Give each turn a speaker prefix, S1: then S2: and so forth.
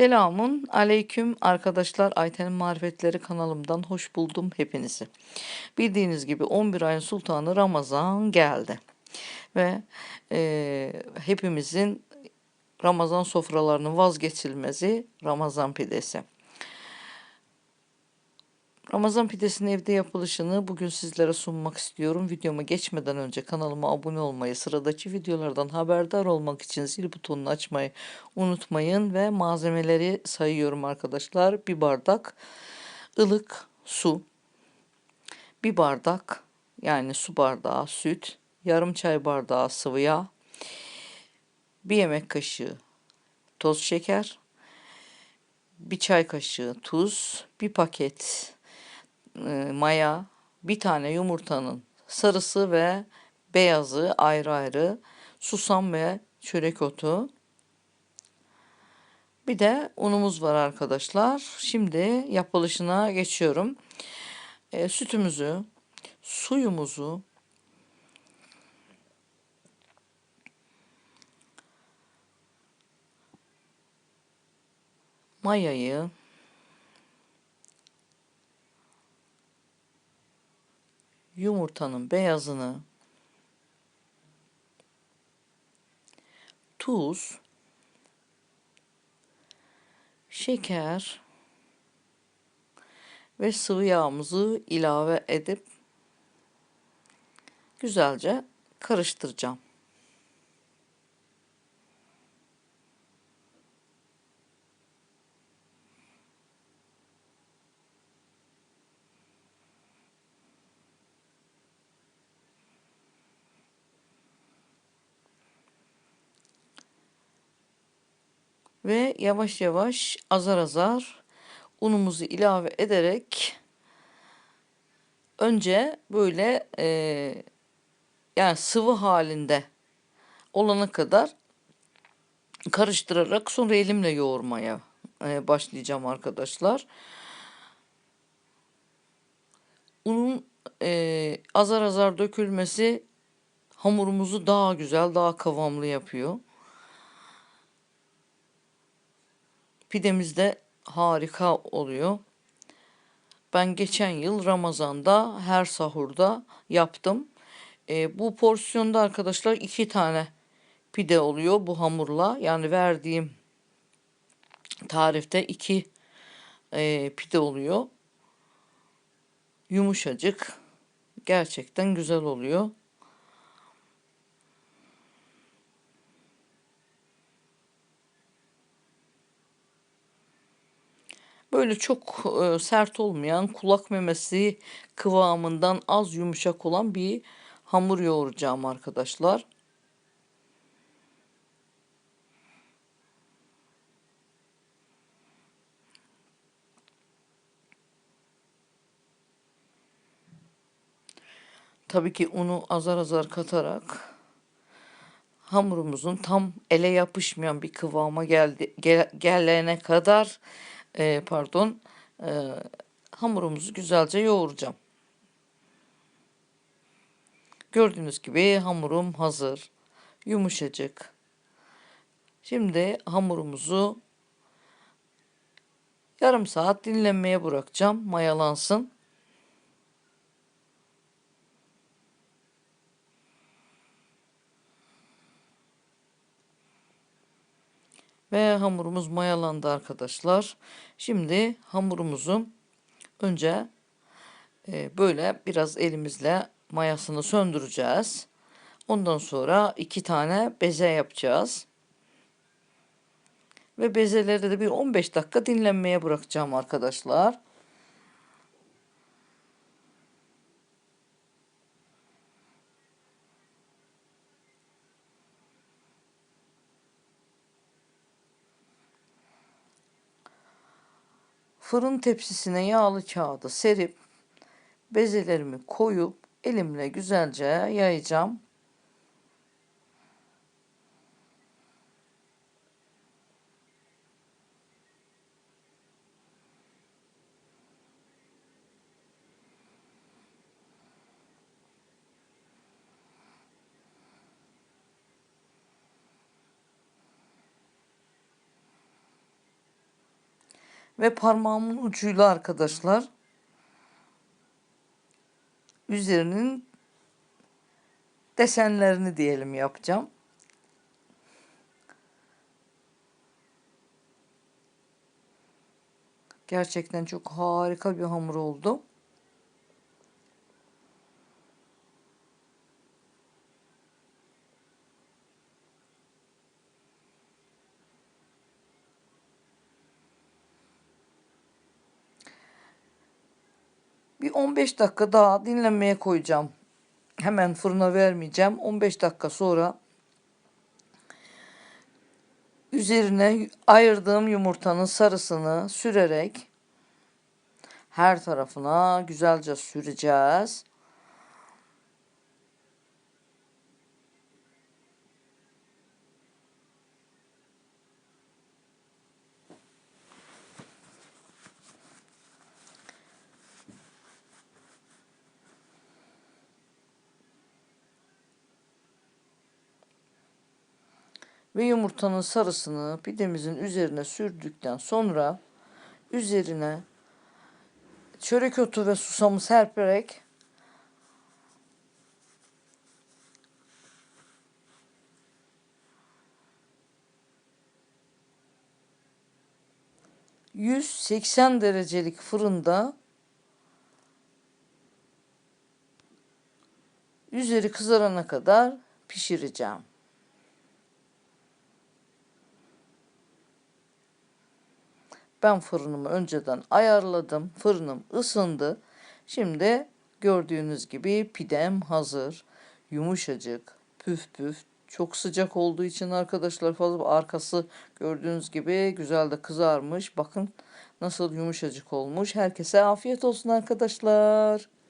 S1: Selamun aleyküm arkadaşlar Ayten'in Marifetleri kanalımdan hoş buldum hepinizi. Bildiğiniz gibi 11 ayın sultanı Ramazan geldi. Ve e, hepimizin Ramazan sofralarının vazgeçilmezi Ramazan pidesi. Ramazan pidesinin evde yapılışını bugün sizlere sunmak istiyorum. Videoma geçmeden önce kanalıma abone olmayı, sıradaki videolardan haberdar olmak için zil butonunu açmayı unutmayın ve malzemeleri sayıyorum arkadaşlar. Bir bardak ılık su, bir bardak yani su bardağı süt, yarım çay bardağı sıvı yağ, bir yemek kaşığı toz şeker, bir çay kaşığı tuz, bir paket e, maya, bir tane yumurtanın sarısı ve beyazı ayrı ayrı, susam ve çörek otu. Bir de unumuz var arkadaşlar. Şimdi yapılışına geçiyorum. E, sütümüzü, suyumuzu, mayayı, yumurtanın beyazını, tuz, şeker ve sıvı yağımızı ilave edip güzelce karıştıracağım. Ve yavaş yavaş azar azar unumuzu ilave ederek önce böyle e, yani sıvı halinde olana kadar karıştırarak sonra elimle yoğurmaya e, başlayacağım arkadaşlar. Unun e, azar azar dökülmesi hamurumuzu daha güzel, daha kıvamlı yapıyor. Pidemiz de harika oluyor. Ben geçen yıl Ramazan'da her sahurda yaptım. E, bu porsiyonda arkadaşlar iki tane pide oluyor bu hamurla. Yani verdiğim tarifte iki e, pide oluyor. Yumuşacık. Gerçekten güzel oluyor. Böyle çok e, sert olmayan kulak memesi kıvamından az yumuşak olan bir hamur yoğuracağım arkadaşlar. Tabii ki unu azar azar katarak hamurumuzun tam ele yapışmayan bir kıvama geldi gel, gelene kadar e, pardon e, hamurumuzu güzelce yoğuracağım. Gördüğünüz gibi hamurum hazır. Yumuşacık. Şimdi hamurumuzu yarım saat dinlenmeye bırakacağım. Mayalansın. Ve hamurumuz mayalandı arkadaşlar. Şimdi hamurumuzu önce e, böyle biraz elimizle mayasını söndüreceğiz. Ondan sonra iki tane beze yapacağız. Ve bezeleri de bir 15 dakika dinlenmeye bırakacağım arkadaşlar. Fırın tepsisine yağlı kağıdı serip bezelerimi koyup elimle güzelce yayacağım. Ve parmağımın ucuyla arkadaşlar üzerinin desenlerini diyelim yapacağım. Gerçekten çok harika bir hamur oldu. Bir 15 dakika daha dinlenmeye koyacağım. Hemen fırına vermeyeceğim. 15 dakika sonra üzerine ayırdığım yumurtanın sarısını sürerek her tarafına güzelce süreceğiz. Ve yumurtanın sarısını pidemizin üzerine sürdükten sonra üzerine çörek otu ve susamı serperek ...180 derecelik fırında... ...üzeri kızarana kadar pişireceğim. Ben fırınımı önceden ayarladım. Fırınım ısındı. Şimdi gördüğünüz gibi pidem hazır. Yumuşacık, püf püf. Çok sıcak olduğu için arkadaşlar fazla arkası gördüğünüz gibi güzel de kızarmış. Bakın nasıl yumuşacık olmuş. Herkese afiyet olsun arkadaşlar.